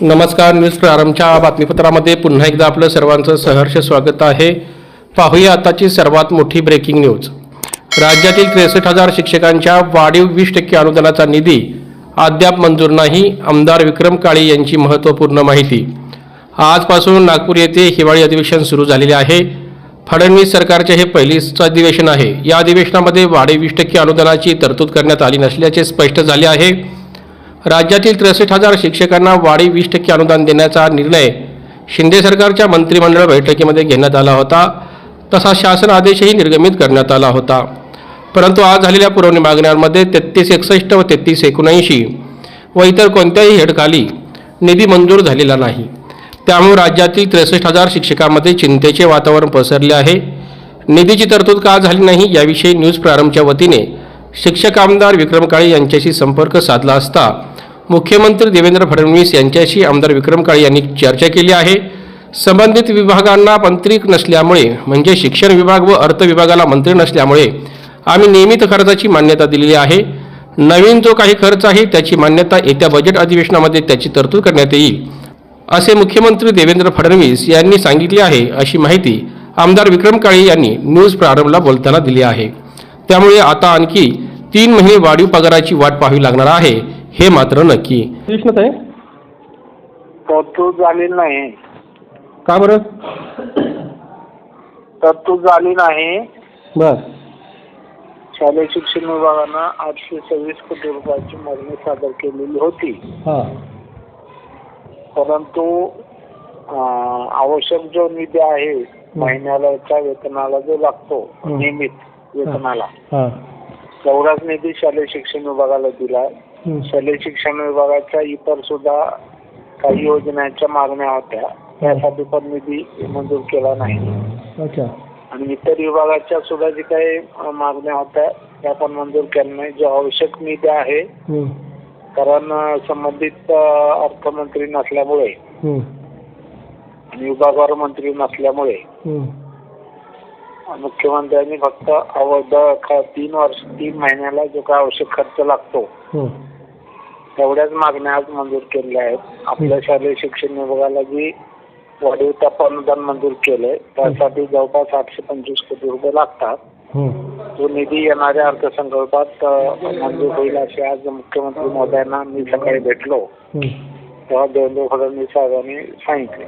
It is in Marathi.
नमस्कार न्यूज प्रारंभच्या बातमीपत्रामध्ये पुन्हा एकदा आपलं सर्वांचं सहर्ष स्वागत आहे. पाहूया आताची सर्वात मोठी ब्रेकिंग न्यूज राज्यातील त्रेसष्ट हजार शिक्षकांच्या वाढीव वीस टक्के अनुदानाचा निधी अद्याप मंजूर नाही आमदार विक्रम काळे यांची महत्त्वपूर्ण माहिती. आजपासून नागपूर येथे हिवाळी अधिवेशन सुरू झालेले आहे. फडणवीस सरकारचे हे पहिलेच अधिवेशन आहे. या अधिवेशनामध्ये वाढीव वीस टक्के अनुदानाची तरतूद करण्यात आली नसल्याचे स्पष्ट झाले आहे. राज्यातील त्रेसष्ट हजार शिक्षकांना वाढीव वीस टक्के अनुदान देण्याचा निर्णय शिंदे सरकारच्या मंत्रिमंडळ बैठकीमध्ये घेण्यात आला होता. तसा शासन आदेशही निर्गमित करण्यात आला होता. परंतु आज झालेल्या पुरवणी मागण्यांमध्ये तेहतीस एकसष्ट व तेहतीस एकोणऐंशी व इतर कोणत्याही हेडखाली निधी मंजूर झालेला नाही. त्यामुळे राज्यातील त्रेसष्ट हजार शिक्षकांमध्ये चिंतेचे वातावरण पसरले आहे. निधीची तरतूद का झाली नाही याविषयी न्यूज प्रारंभच्या वतीने शिक्षक आमदार विक्रम काळे यांच्याशी संपर्क साधला असता मुख्यमंत्री देवेंद्र फडणवीस यांच्याशी आमदार विक्रम काळे यांनी चर्चा केली आहे. संबंधित विभागांना मंत्री नसल्यामुळे म्हणजे शिक्षण विभाग व अर्थ विभागाला मंत्री नसल्यामुळे आम्ही नियमित खर्चाची मान्यता दिलेली आहे. नवीन जो काही खर्च आहे त्याची मान्यता येत्या बजेट अधिवेशनामध्ये त्याची तरतूद करण्यात येईल असे मुख्यमंत्री देवेंद्र फडणवीस यांनी सांगितले आहे अशी माहिती आमदार विक्रम काळे यांनी न्यूज प्रारंभला बोलताना दिली आहे. त्यामुळे आता आणखी तीन महिने वाढीव पगाराची वाट पाहावी लागणार आहे. हे मात्र नक्की. आहे तरतूद झाली नाही. का बरं? तरतूद झाली नाही. बर. शालेय शिक्षण विभागानं आठशे सव्वीस कोटी रुपयाची मागणी सादर केलेली होती. हां. परंतु अं, आवश्यक जो निधी आहे महिन्याला वेतनाला जो लागतो. नियमित वेतनाला हां. तेवढाच निधी शालेय शिक्षण विभागाला दिला. शालेय शिक्षण विभागाच्या इतर सुद्धा काही योजनांच्या मागण्या होत्या. त्यासाठी पण निधी मंजूर केला नाही. अच्छा. आणि इतर विभागाच्या सुद्धा जे काही अ, मागण्या होत्या त्या पण मंजूर केल्या नाही. जो आवश्यक निधी आहे कारण अ, संबंधित अ, अर्थमंत्री नसल्यामुळे आणि विभागावर मंत्री नसल्यामुळे मुख्यमंत्र्यांनी फक्त अवध तीन वर्ष तीन महिन्याला जो काय आवश्यक खर्च लागतो तेवढ्याच मागण्या आज मंजूर केलेल्या आहेत. आपल्या शालेय शिक्षण विभागाला जी वाढीव टप्पा अनुदान मंजूर केलंय त्यासाठी जवळपास आठशे पंचवीस कोटी रुपये लागतात. तो निधी येणाऱ्या अर्थसंकल्पात मंजूर होईल असे आज मुख्यमंत्री महोदयांना मी सकाळी भेटलो. तेव्हा देवेंद्र फडणवीस साहेबांनी सांगितले.